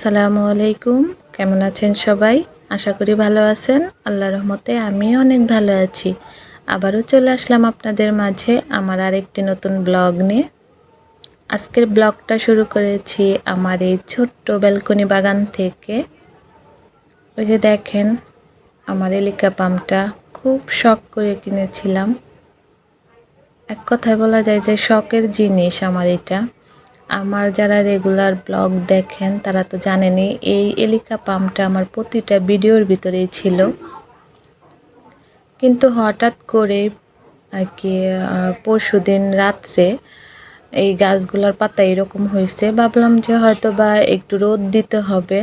আসসালামু আলাইকুম। কেমন আছেন সবাই? আশা করি ভালো আছেন। আল্লাহ রহমতে আমিও অনেক ভালো আছি। আবারও চলে আসলাম আপনাদের মাঝে আমার আরেকটি নতুন ব্লগ নিয়ে। আজকের ব্লগটা শুরু করেছি আমার এই ছোট্ট ব্যালকনি বাগান থেকে। ওই যে দেখেন, আমার এলিকা পাম্পটা খুব শখ করে কিনেছিলাম। এক কথায় বলা যায় যে শখের জিনিস আমার এটা। আমার যারা রেগুলার ব্লগ দেখেন, তারা তো জানেনই, এই এলিকা পাম্পটা আমার প্রতিটা ভিডিওর ভিতরেই ছিল। কিন্তু হঠাৎ করে আর কি পরশু দিন রাত্রে এই গাছগুলোর পাতা এরকম হয়েছে, ভাবলাম যে হয়তো বা একটু রোদ দিতে হবে।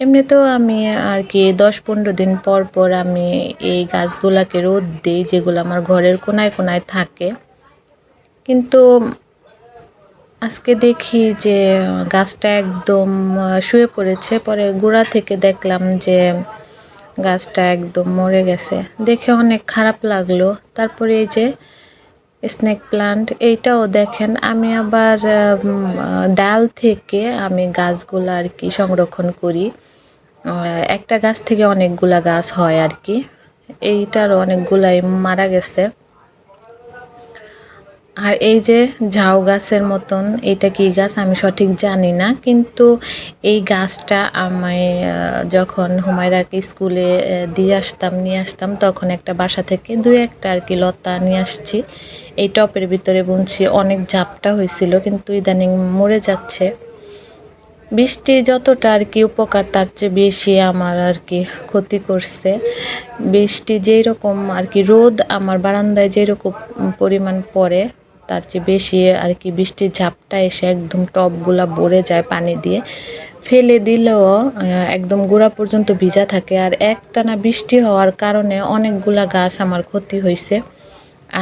এমনিতেও আমি আর কি, দশ পনেরো দিন পর পর আমি এই গাছগুলাকে রোদ দিই, যেগুলো আমার ঘরের কোনায় কোনায় থাকে। কিন্তু আজকে দেখি যে গাছটা একদম শুয়ে পড়েছে। পরে গোড়া থেকে দেখলাম যে গাছটা একদম মরে গেছে। দেখে অনেক খারাপ লাগল। তারপরে এই যে স্নেক প্লান্ট এইটাও দেখেন। আমি আবার ডাল থেকে আমি গাছগুলো আর কি সংরক্ষণ করি। একটা গাছ থেকে অনেকগুলা গাছ হয় আর কি। এইটারও অনেকগুলাই মারা গেছে। আর এই যে ঝাউ গাছের মতন, এটা কি গাছ আমি সঠিক জানি না, কিন্তু এই গাছটা আমি যখন হুমায়রাকে স্কুলে দিয়ে আসতাম, নিয়ে আসতাম, তখন একটা বাসা থেকে দুই একটা আর কি লতা নিয়ে আসছি। এই টপের ভিতরে বুনছি, অনেক ঝাপটা হয়েছিল, কিন্তু ইদানিং মরে যাচ্ছে। বৃষ্টি যতটা আর কি উপকার, তার চেয়ে বেশি আমার আর কি ক্ষতি করছে। বৃষ্টি যেই রকম আর কি, রোদ আমার বারান্দায় যেরকম পরিমাণ পড়ে তার চেয়ে বেশি আর কি বৃষ্টির ঝাপটা এসে একদম টপগুলা ভরে যায় পানি দিয়ে। ফেলে দিলেও একদম গোড়া পর্যন্ত ভিজা থাকে। আর একটানা বৃষ্টি হওয়ার কারণে অনেকগুলা গাছ আমার ক্ষতি হয়েছে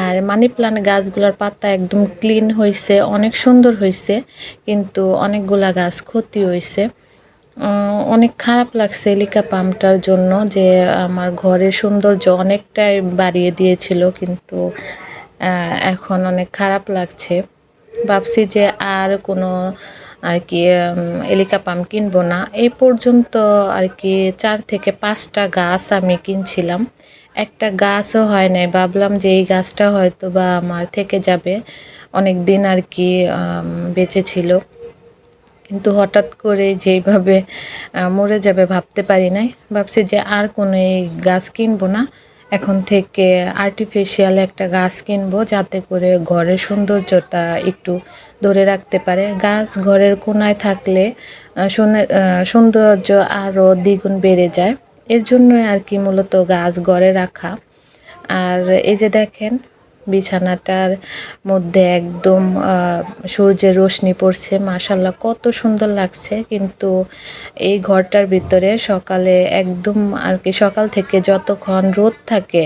আর মানি প্লান্ট গাছগুলোর পাতা একদম ক্লিন হয়েছে অনেক সুন্দর হয়েছে কিন্তু অনেকগুলা গাছ ক্ষতি হয়েছে অনেক খারাপ লাগছে এলিকা পাম্পটার জন্য যে আমার ঘরের সৌন্দর্য অনেকটাই বাড়িয়ে দিয়েছিল, কিন্তু এখন অনেক খারাপ লাগছে। ভাবছি যে আর কোনো আর কি এলিকা পাম কিনবো না। এই পর্যন্ত আর কি চার থেকে পাঁচটা গাছ আমি কিনছিলাম। একটা গাছও হয় নাই। ভাবলাম যে এই গাছটা হয়তো বা আমার থেকে যাবে। অনেক দিন আর কি বেঁচে ছিল। কিন্তু হঠাৎ করে যেইভাবে মরে যাবে ভাবতে পারি নাই। ভাবছি যে আর কোনো এই গাছ কিনবো না। এখন থেকে আর্টিফিশিয়াল একটা গাছ কিনবো যাতে করে ঘরের সৌন্দর্যটা একটু ধরে রাখতে পারে। গাছ ঘরের কোনায় থাকলে সৌন্দর্য আরও দ্বিগুণ বেড়ে যায়। এর জন্যই আর কি মূলত গাছ ঘরে রাখা। আর এই যে দেখেন বিছানাটার মধ্যে একদম সূর্যের রোশনি পড়ছে। মাশাল্লাহ কত সুন্দর লাগছে। কিন্তু এই ঘরটার ভিতরে সকালে একদম আর কি, সকাল থেকে যতক্ষণ রোদ থাকে,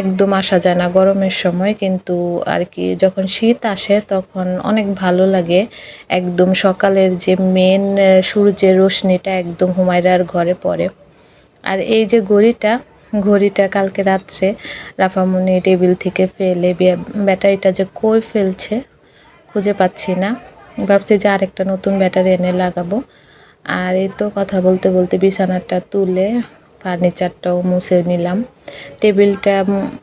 একদম আসা যায় না গরমের সময়। কিন্তু আর কি, যখন শীত আসে তখন অনেক ভালো লাগে। একদম সকালের যে মেন সূর্যের রোশনিটা একদম হুমায়রার ঘরে পড়ে। আর এই যে ঘড়িটা ঘড়িটা কালকে রাত্রে রাফামনি টেবিল থেকে ফেলে ব্যাটারিটা যে কই ফেলছে খুঁজে পাচ্ছি না। ভাবছি যে আরেকটা নতুন ব্যাটারি এনে লাগাবো। আর এই তো কথা বলতে বলতে বিছানাটা তুলে ফার্নিচারটাও মুছে নিলাম। টেবিলটা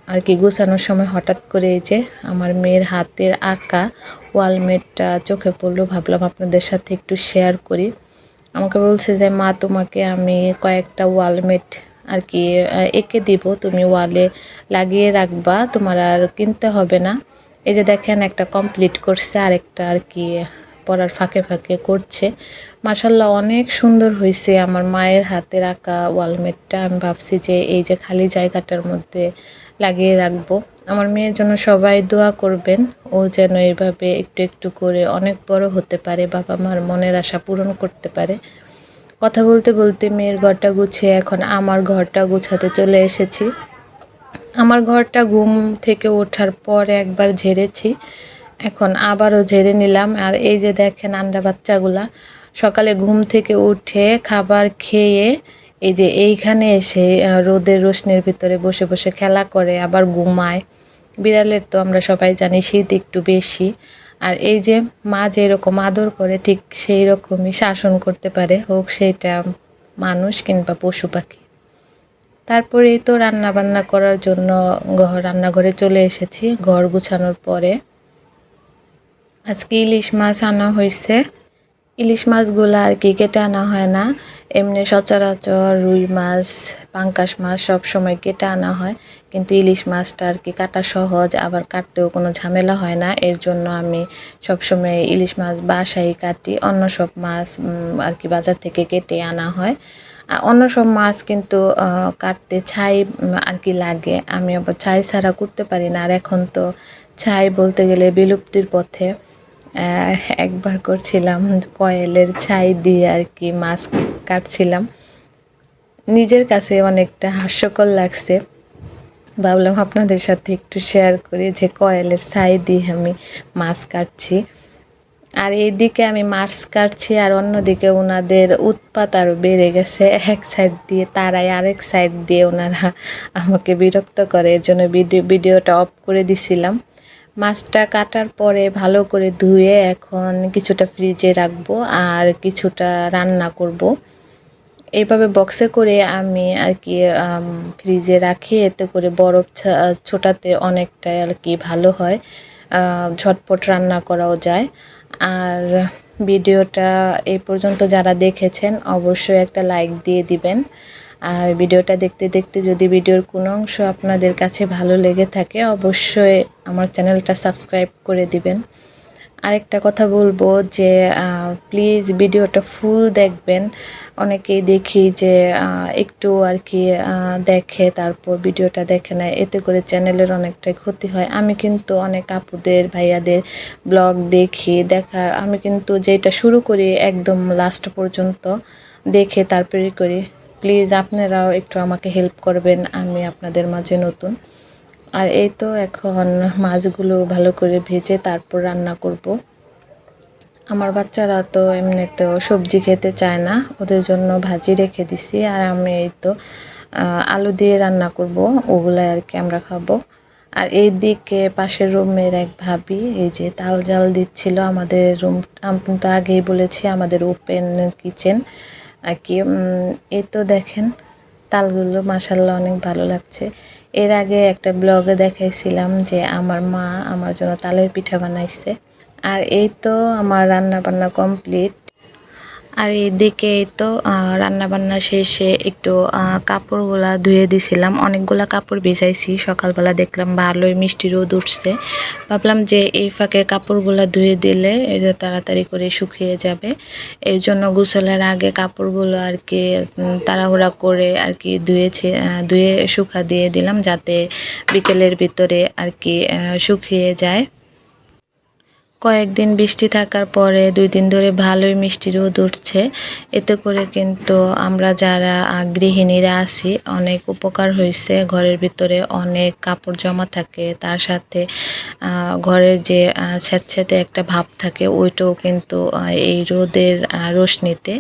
আর কি গুছানোর সময় হঠাৎ করে এই যে আমার মেয়ের হাতের আঁকা ওয়ালমেটটা চোখে পড়ল। ভাবলাম আপনাদের সাথে একটু শেয়ার করি। আমাকে বলছে যে, মা, তোমাকে আমি কয়েকটা ওয়ালমেট আর কি এঁকে দিব। তুমি ওয়ালে লাগিয়ে রাখবা, তোমার আর কিনতে হবে না। এই যে দেখেন, একটা কমপ্লিট করছে, আরেকটা আর কি পড়ার ফাঁকে ফাঁকে করছে। মাসাল্লাহ অনেক সুন্দর হয়েছে আমার মায়ের হাতে আঁকা ওয়ালমেটটা আমি ভাবছি যে এই যে খালি জায়গাটার মধ্যে লাগিয়ে রাখব। আমার মেয়ের জন্য সবাই দোয়া করবেন। ও যেন এইভাবে একটু একটু করে অনেক বড় হতে পারে বাবা মার মনের আশা পূরণ করতে পারে। কথা বলতে বলতে মেয়ের ঘরটা গুছিয়ে এখন আমার ঘরটা গুছাতে চলে এসেছি। আমার ঘরটা ঘুম থেকে ওঠার পর একবার ঝেড়েছি, এখন আবারও ঝেড়ে নিলাম। আর এই যে দেখেন আন্ডা বাচ্চাগুলা, সকালে ঘুম থেকে উঠে খাবার খেয়ে এই যে এইখানে এসে রোদের রোশনির ভিতরে বসে বসে খেলা করে, আবার ঘুমায়। বিড়ালের তো আমরা সবাই জানি শীত একটু বেশি। আর এই যে মা যেরকম আদর করে, ঠিক সেই রকমই শাসন করতে পারে, হোক সেটা মানুষ কিংবা পশু পাখি। তারপরেই তো রান্না বান্না করার জন্য ঘর রান্নাঘরে চলে এসেছি। ঘর গুছানোর পরে আজকে ইলিশ মাছ আনা হয়েছে ইলিশ মাছগুলো আর কি কেটে আনা হয় না। এমনি সচরাচর রুই মাছ, পাঙ্কাশ মাছ সব সময় কেটে আনা হয়। কিন্তু ইলিশ মাছটা আর কি কাটা সহজ, আবার কাটতেও কোনো ঝামেলা হয় না। এর জন্য আমি সবসময় ইলিশ মাছ বাসায় কাটি, অন্য সব মাছ আর কি বাজার থেকে কেটে আনা হয়। অন্য সব মাছ কিন্তু কাটতে ছাই আর কি লাগে। আমি আবার ছাই ছাড়া করতে পারি না। আর এখন তো ছাই বলতে গেলে বিলুপ্তির পথে। একবার করছিলাম কয়েলের ছাই দিয়ে আর কি মাছ কাটছিলাম। নিজের কাছে অনেকটা হাস্যকর লাগছে। ভাবলাম আপনাদের সাথে একটু শেয়ার করি যে কয়েলের ছাই দিয়ে আমি মাছ কাটছি। আর এইদিকে আমি মাছ কাটছি আর অন্যদিকে ওনাদের উৎপাত আরও বেড়ে গেছে। এক সাইড দিয়ে তারাই আরেক সাইড দিয়ে ওনারা আমাকে বিরক্ত করে। এর জন্য ভিডিও ভিডিওটা অফ করে দিছিলাম। মাছটা কাটার পরে ভালো করে ধুয়ে এখন কিছুটা ফ্রিজে রাখব আর কিছুটা রান্না করব। এইভাবে বক্সে করে আমি আর কি ফ্রিজে রাখি। এতে করে বরফ ছোটাতে অনেকটাই আর কি ভালো হয়। ঝটপট রান্না করাও যায়। আর ভিডিওটা এই পর্যন্ত যারা দেখেছেন, অবশ্যই একটা লাইক দিয়ে দিবেন। আর ভিডিওটা দেখতে দেখতে যদি ভিডিওর কোনো অংশ আপনাদের কাছে ভালো লেগে থাকে, অবশ্যই আমার চ্যানেলটা সাবস্ক্রাইব করে দিবেন। আরেকটা কথা বলব যে প্লিজ ভিডিওটা ফুল দেখবেন। অনেকেই দেখি যে একটু আর কি দেখে তারপর ভিডিওটা দেখে না এতে করে চ্যানেলের অনেকটাই ক্ষতি হয়। আমি কিন্তু অনেক আপুদের, ভাইয়াদের ব্লগ দেখি, দেখার। আমি কিন্তু যেটা শুরু করি একদম লাস্ট পর্যন্ত দেখে তারপরে করি। প্লিজ আপনারাও একটু আমাকে হেল্প করবেন, আমি আপনাদের মাঝে নতুন। আর এই তো এখন মাছগুলো ভালো করে ভেজে তারপর রান্না করব। আমার বাচ্চারা তো এমনিতেও সবজি খেতে চায় না, ওদের জন্য ভাজি রেখে দিছি আর আমি এই তো আলু দিয়ে রান্না করব, ওগুলাই আর কি আমরা খাব। আর এই দিকে পাশের রুমের এক ভাবি, এই যে তাল জাল দিচ্ছিল আমাদের রুম, আমি তো আগেই বলেছি আমাদের ওপেন কিচেন আর কি এই তো দেখেন, তালগুলো মাসাল্লাহ অনেক ভালো লাগছে। এর আগে একটা ব্লগে দেখাইছিলাম যে আমার মা আমার জন্য তালের পিঠা বানাইছে। আর এই তো আমার রান্না বান্না কমপ্লিট। আর এদিকে তো রান্না বান্না শেষে একটু কাপড়গুলা ধুয়ে দিছিলাম। অনেকগুলা কাপড় ভিজাইছি। সকালবেলা দেখলাম ভালোই মিষ্টি রোদ উঠছে। ভাবলাম যে এই ফাঁকে কাপড়গুলা ধুয়ে দিলে তাড়াতাড়ি করে শুকিয়ে যাবে। এর জন্য গোসলের আগে কাপড়গুলো আর কি তাড়াহুড়া করে আর কি ধুয়েছে ধুয়ে শুকা দিয়ে দিলাম যাতে বিকেলের ভিতরে আর কি শুকিয়ে যায়। কয়েকদিন বৃষ্টি থাকার পরে দুই দিন ধরে ভালোই মিষ্টি রোদ উঠছে। এতে করে কিন্তু আমরা যারা গৃহিণীরা আছি, অনেক উপকার হয়েছে ঘরের ভিতরে অনেক কাপড় জমা থাকে। তার সাথে ঘরের যে স্যাঁতস্যাঁতে একটা ভাব থাকে, ওইটাও কিন্তু এই রোদের রোশনিতে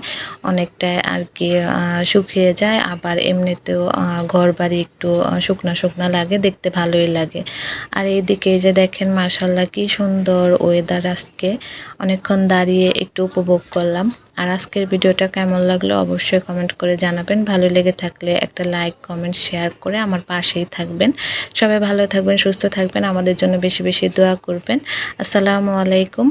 অনেকটা আর কি শুকিয়ে যায়। আবার এমনিতেও ঘর বাড়ি একটু শুকনা শুকনা লাগে, দেখতে ভালোই লাগে। আর এইদিকে যে দেখেন মার্শাল্লাহ কি সুন্দর ওয়েদার ওয়েদার আজকে অনেকক্ষণ দাঁড়িয়ে একটু উপভোগ করলাম। আর আজকের ভিডিওটা কেমন লাগল অবশ্যই কমেন্ট করে জানাবেন। ভালো লেগে থাকলে একটা লাইক কমেন্ট শেয়ার করে আমার পাশেই থাকবেন। সবাই ভালো থাকবেন, সুস্থ থাকবেন। আমাদের জন্য বেশি বেশি দোয়া করবেন। আসসালামু আলাইকুম।